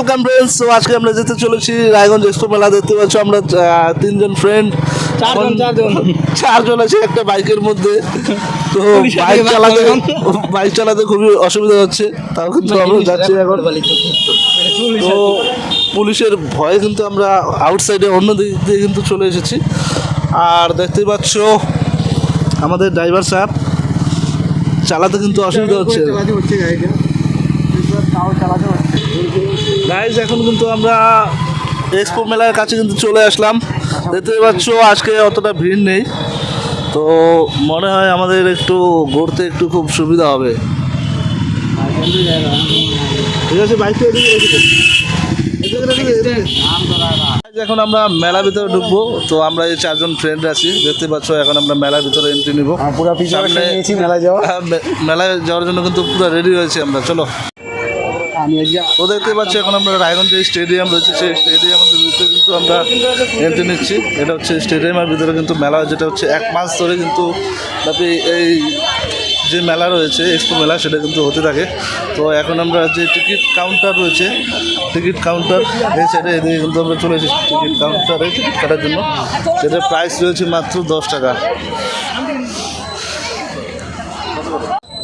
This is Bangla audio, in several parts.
ওয়েলকাম ফ্রেন্ডস তো আজকে আমরা যেতে চলেছি রায়গঞ্জ এক্সপো মেলা দেখতে পাচ্ছ আমরা তিনজন ফ্রেন্ড চারজন, আছে একটা বাইকের মধ্যে। তো বাইক চালাতে বাইক চালাতে খুবই অসুবিধা হচ্ছে। তাও কিন্তু আমরা যাচ্ছি এখন। তো পুলিশের ভয়ে কিন্তু আমরা আউটসাইডে অন্য দিক দিয়ে কিন্তু চলে এসেছি। আর দেখতে পাচ্ছ আমাদের ড্রাইভার সাহেব চালাতে কিন্তু অসুবিধা হচ্ছে। গাইজ এখন কিন্তু আমরা এক্সপো মেলার কাছে কিন্তু চলে আসলাম। দেখতে পাচ্ছ আজকে অতটা ভিড় নেই। তো মনে হয় আমাদের একটু ঘুরতে একটু খুব সুবিধা হবে। ঠিক আছে বাইকটা এখন আমরা মেলার ভিতরে ঢুকবো। তো আমরা এই চারজন ফ্রেন্ড আছি। দেখতে পাচ্ছ এখন আমরা মেলার ভিতরে এন্ট্রি নিব। মেলায় হ্যাঁ, মেলায় যাওয়ার জন্য কিন্তু পুরো রেডি হয়েছি আমরা। চলো। তো দেখতে পাচ্ছি এখন আমরা রায়গঞ্জ স্টেডিয়াম রয়েছে, সেই স্টেডিয়ামের ভিতরে কিন্তু আমরা এন্ট্রি নিচ্ছি। এটা হচ্ছে স্টেডিয়ামের ভিতরে কিন্তু মেলা, যেটা হচ্ছে এক মাস ধরে কিন্তু ব্যাপী এই যে মেলা রয়েছে এক্সপো মেলা, সেটা কিন্তু হতে থাকে। তো এখন আমরা যে টিকিট কাউন্টার রয়েছে টিকিট কাউন্টার এই সাইডে এদিকে কিন্তু আমরা চলে এসেছি। টিকিট কাউন্টারে টিকিট কাটার জন্য। যেটার প্রাইস রয়েছে মাত্র দশ টাকা।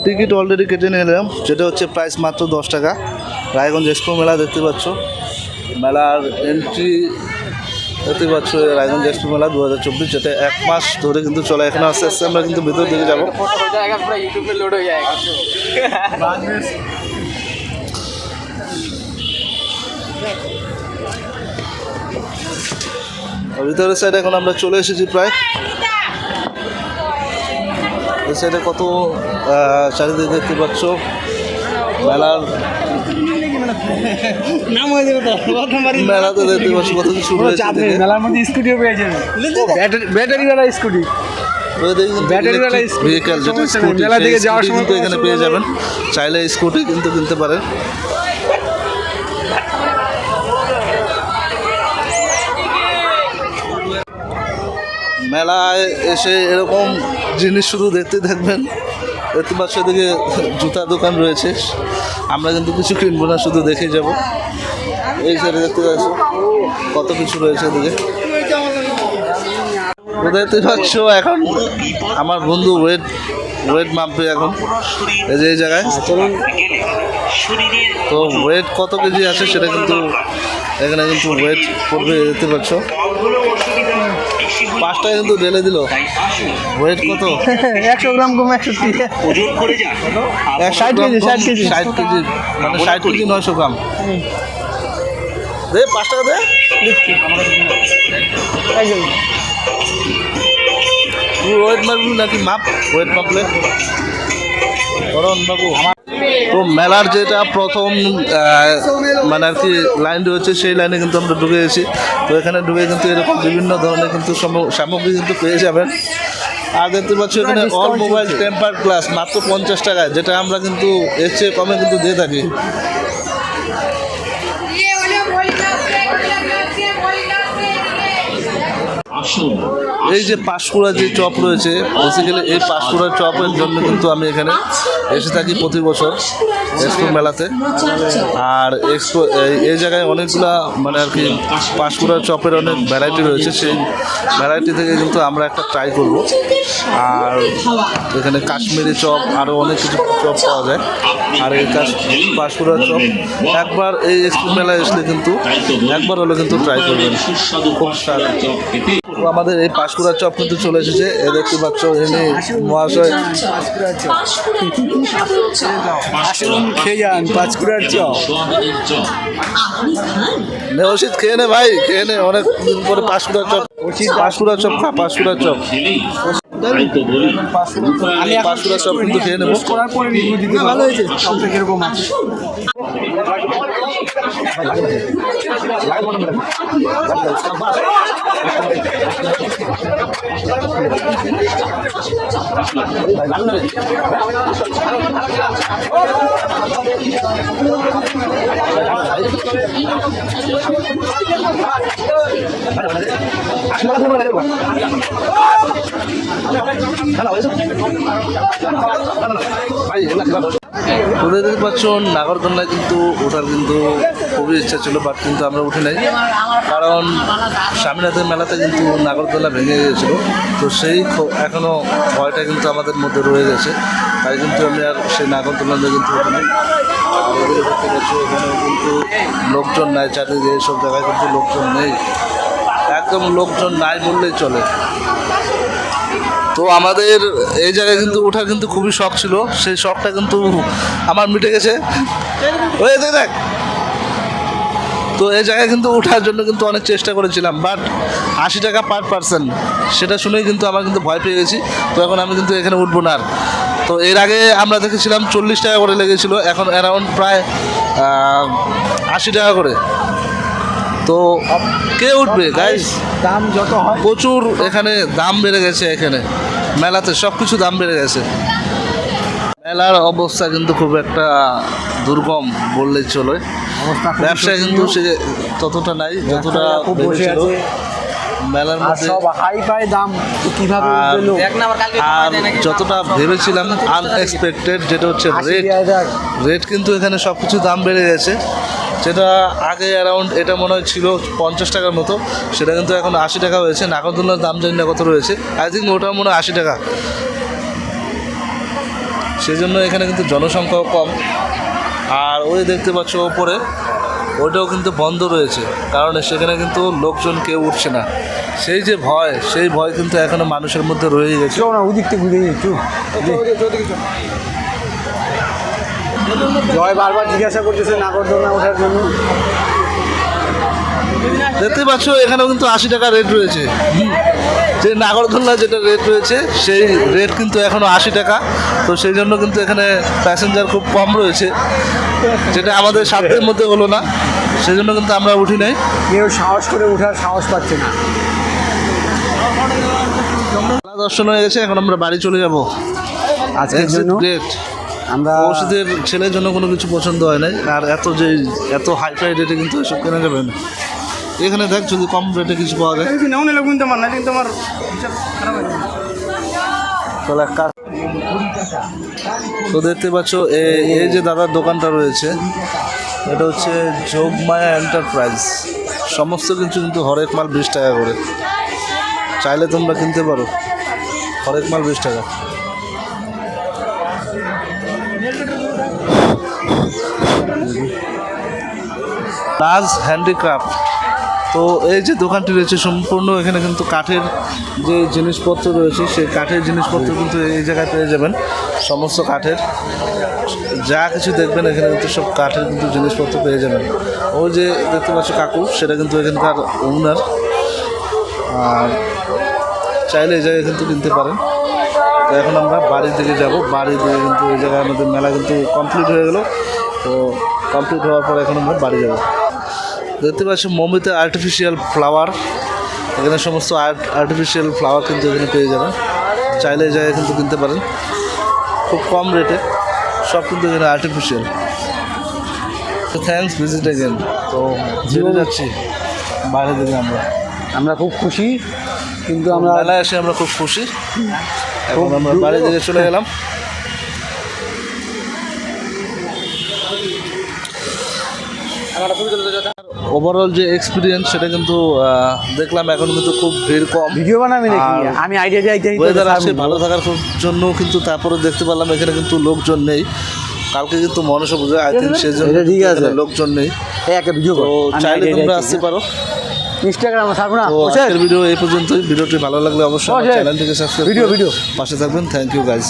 টিকিট অলরেডি কেটে নিলাম। যেটা হচ্ছে প্রাইস মাত্র দশ টাকা। রায়গঞ্জ এক্সপো মেলা দেখতে পাচ্ছ। মেলার এন্ট্রি দেখতে পাচ্ছ রায়গঞ্জ এক্সপো মেলা দু হাজার চব্বিশ, যেটা এক মাস ধরে কিন্তু চলে। এখানে আস্তে আস্তে আমরা কিন্তু ভিতর দিকে যাব। ভিতরের সাইডে এখন আমরা চলে এসেছি প্রায়। সাইডে কত চারিদিকে দেখতে পাচ্ছ? মেলার নাম হয়ে যাবে মেলাতে দেখতে পাচ্ছ কত কিছু মেলার মধ্যে স্কুটিও পেয়ে যাবেন ব্যাটারি ব্যাটারিওয়ালা স্কুটি যেটা মেলা থেকে যাওয়ার সময় এখানে পেয়ে যাবেন। চাইলে স্কুটি কিন্তু কিনতে পারেন। মেলায় এসে এরকম জিনিস শুধু দেখতে থাকবেন দেখতে পাচ্ছ এদিকে জুতা দোকান রয়েছে। আমরা কিন্তু কিছু কিনবো না, শুধু দেখে যাব। এই সাইডে দেখতে পাচ্ছ, কত কিছু রয়েছে এদিকে। দেখতে পাচ্ছ এখন? আমার বন্ধু ওয়েট ওয়েট মাপবে এখন। এই যে এই জায়গায়। তো ওয়েট কত কেজি আছে সেটা কিন্তু এখানে কিন্তু ওয়েট করবে, দেখতে পাচ্ছ। পাঁচটা কিন্তু ঢেলে দিল। ওয়েট কত? একশো গ্রাম কম একশো ষাট। কেজি, ষাট কেজি। ষাট কেজি মানে ষাট কেজি নয়শো গ্রাম। দে পাঁচ টাকা দে তুই ওয়েট মারবি নাকি মাপ? ওয়েট মাপলে। তো মেলার যেটা প্রথম মানে আর কি লাইন রয়েছে সেই লাইনে কিন্তু আমরা ঢুকে গেছি। তো এখানে ঢুকে কিন্তু এরকম বিভিন্ন ধরনের কিন্তু সামগ্রী কিন্তু পেয়ে যাবেন। আর দেখতে পাচ্ছি এখানে অল মোবাইল টেম্পার গ্লাস মাত্র পঞ্চাশ টাকায় যেটা আমরা কিন্তু এর চেয়ে কমে কিন্তু দিয়ে থাকি। এই যে পাঁশকুড়া যে চপ রয়েছে বেসিক্যালি এই পাঁশকুড়ার চপের জন্য কিন্তু আমি এখানে এসে থাকি প্রতি বছর এক্সপো মেলাতে। আর এক্সপো এই- জায়গায় অনেকগুলা মানে আর কি পাঁশকুড়ার চপের অনেক ভ্যারাইটি রয়েছে। সেই ভ্যারাইটি থেকে কিন্তু আমরা একটা ট্রাই করব। আর এখানে কাশ্মীরি চপ আরও অনেক কিছু চপ পাওয়া যায়। আর এই পাঁশকুড়ার চপ, একবার এই এক্সপো মেলায় আসলে কিন্তু একবার হলে কিন্তু ট্রাই করবেন। খুব স্বাদ। আমাদের এই পাঁশকুড়ার চপ কিন্তু চলে এসেছে। এ দেখতে পাচ্ছ এখানে মহাশয়। আসুন খেয়ে যান পাঁশকুড়ার চপ নে ওষুধ খেয়ে নে ভাই খেয়ে নে অনেক দিন পরে পাঁশকুড়ার চপ পাঁশকুড়ার চপ খা পাঁশকুড়ার চপ আমি তো বলি আমি পাঁচশোটা সব কিন্তু খেয়ে নেব। করার পরে রিভিউ দিতে ভালো হয়েছে। সব থেকে এরকম আছে। আসলে তোদের কিন্তু ওঠার কিন্তু খুবই ইচ্ছা ছিল বাট কিন্তু আমরা উঠে নাই। কারণ স্বামীনাথের মেলাতে কিন্তু নাগরদোলা ভেঙে গিয়েছিল। তো সেই এখনও ভয়টা কিন্তু আমাদের মধ্যে রয়ে গেছে। তাই কিন্তু আমি আর সেই নাগরদোল্লাতে কিন্তু উঠে নাই। কিন্তু লোকজন নাই, চারিদিকে এইসব জায়গায় কিন্তু লোকজন নেই। একদম লোকজন নাই বললেই চলে। তো আমাদের এই জায়গায় কিন্তু ওঠার কিন্তু খুবই শখ ছিল। সেই শখটা কিন্তু আমার মিটে গেছে। দেখ তো এই জায়গায় কিন্তু ওঠার জন্য কিন্তু অনেক চেষ্টা করেছিলাম বাট আশি টাকা পার পার্সন সেটা শুনেই কিন্তু আমার কিন্তু ভয় পেয়ে গেছি। তো এখন আমি কিন্তু এখানে উঠবো না আর। তো এর আগে আমরা দেখেছিলাম চল্লিশ টাকা করে লেগেছিল, এখন অ্যারাউন্ড প্রায় আশি টাকা করে। তো কে উঠবে গাইস দাম যত হয় প্রচুর এখানে দাম বেড়ে গেছে এখানে। মেলাতে সব কিছু দাম বেড়ে গেছে। মেলার অবস্থা কিন্তু খুব একটা দুর্গম বললেই চলে। ব্যবসা কিন্তু সে ততটা নাই যতটা। আছে। মেলার মধ্যে হাই ফাই দাম কীভাবে আর আর যতটা ভেবেছিলাম আনএক্সপেক্টেড যেটা হচ্ছে রেট রেট কিন্তু এখানে সব কিছু দাম বেড়ে গেছে। যেটা আগে অ্যারাউন্ড এটা মনে হয় ছিল পঞ্চাশ টাকার মতো সেটা কিন্তু এখন আশি টাকা হয়েছে। নাগরদোলার দাম জানি না কত রয়েছে। আই থিঙ্ক ওটা মনে হয় আশি টাকা। সেই জন্য এখানে কিন্তু জনসংখ্যাও কম। আর ওই দেখতে পাচ্ছ ওপরে ওটাও কিন্তু বন্ধ রয়েছে। কারণ সেখানে কিন্তু লোকজন কেউ উঠছে না। সেই যে ভয় সেই ভয় কিন্তু এখনও মানুষের মধ্যে রয়ে গেছে। ওদিক থেকে ঘুরে একটু। জয় বারবার জিজ্ঞাসা করতেছে নাগরদোলনা ওঠার জন্য। দেখতে পাচ্ছ এখানেও কিন্তু আশি টাকা রেট রয়েছে। যে নাগরদোল্লা যেটা রেট রয়েছে সেই রেট কিন্তু এখনও আশি টাকা। তো সেই জন্য কিন্তু এখানে প্যাসেঞ্জার খুব কম রয়েছে। যেটা আমাদের সাধ্যের মধ্যে হলো না। সেই জন্য কিন্তু আমরা উঠি নাই। কেউ সাহস করে ওঠার সাহস পাচ্ছে না। দর্শন হয়ে গেছে এখন আমরা বাড়ি চলে যাব। আজকের জন্য? আমরা ওষুধের ছেলের জন্য কোনো কিছু পছন্দ হয় নাই। আর এত যে এত হাই ফাই রেটে কিন্তু এসব কেনা যাবে না। এখানে দেখ যদি কম রেটে কিছু পাওয়া যায়। নাও নিলে কিন্তু আমার না কিন্তু আমার তাহলে কাজ তো দেখতে পাচ্ছ এ- এই যে দাদার দোকানটা রয়েছে এটা হচ্ছে যোগমায়া এন্টারপ্রাইজ সমস্ত কিছু কিন্তু হরেক মাল বিশ টাকা করে। চাইলে তোমরা কিনতে পারো। হরেক মাল বিশ টাকা। রাজ হ্যান্ডিক্রাফট তো এই যে দোকানটি রয়েছে সম্পূর্ণ, এখানে কিন্তু কাঠের যে জিনিসপত্র রয়েছে, সেই কাঠের জিনিসপত্র কিন্তু এই জায়গায় পেয়ে যাবেন। সমস্ত কাঠের। যা কিছু দেখবেন, এখানে কিন্তু সব কাঠের কিন্তু জিনিসপত্র পেয়ে যাবেন। ও যে দেখতে পাচ্ছ কাকু, সেটা কিন্তু এখানকার ওনার আর চাইলে এই জায়গায় কিন্তু কিনতে পারেন। তো এখন আমরা বাড়ির দিকে যাব। বাড়ির দিকে কিন্তু এই জায়গায় আমাদের মেলা কিন্তু কমপ্লিট হয়ে গেল। তো কমপ্লিট হওয়ার পর এখন আমরা বাড়ি যাব। দেখতে পাচ্ছি মমিতে আর্টিফিশিয়াল ফ্লাওয়ার এখানে সমস্ত আর্ট আর্টিফিশিয়াল ফ্লাওয়ার কিন্তু এখানে পেয়ে যাবেন। চাইলে জায়গায় কিন্তু কিনতে পারেন। খুব কম রেটে সব কিন্তু এখানে আর্টিফিশিয়াল তো থ্যাংকস ভিজিট এগেন তো জেনে যাচ্ছি। বাইরে দিকে আমরা। আমরা খুব খুশি কিন্তু আমরা মেলায় এসে আমরা খুব খুশি। এখন আমরা বাইরে দিকে চলে গেলাম। ওভারঅল যে এক্সপিরিয়েন্স সেটা কিন্তু দেখলাম এখন কিন্তু খুব ভিড় কম। ভিডিও বানাবি নাকি? আমি আইডিয়া দিয়ে ওয়েদার আছে ভালো থাকার জন্য কিন্তু তারপরে দেখতে পারলাম এখানে কিন্তু লোকজন নেই। কালকে কিন্তু মনসা পুজো আই থিঙ্ক সেজন্য ঠিক আছে। লোকজন নেই। একটা ভিডিও তো চাইলে তোমরা আসতে পারো। ইনস্টাগ্রামে থাকো না। ভিডিও এই পর্যন্তই। ভিডিওটি ভালো লাগলে অবশ্যই চ্যানেলটিকে সাবস্ক্রাইব ভিডিও, ভিডিও। পাশে থাকবেন। Thank you guys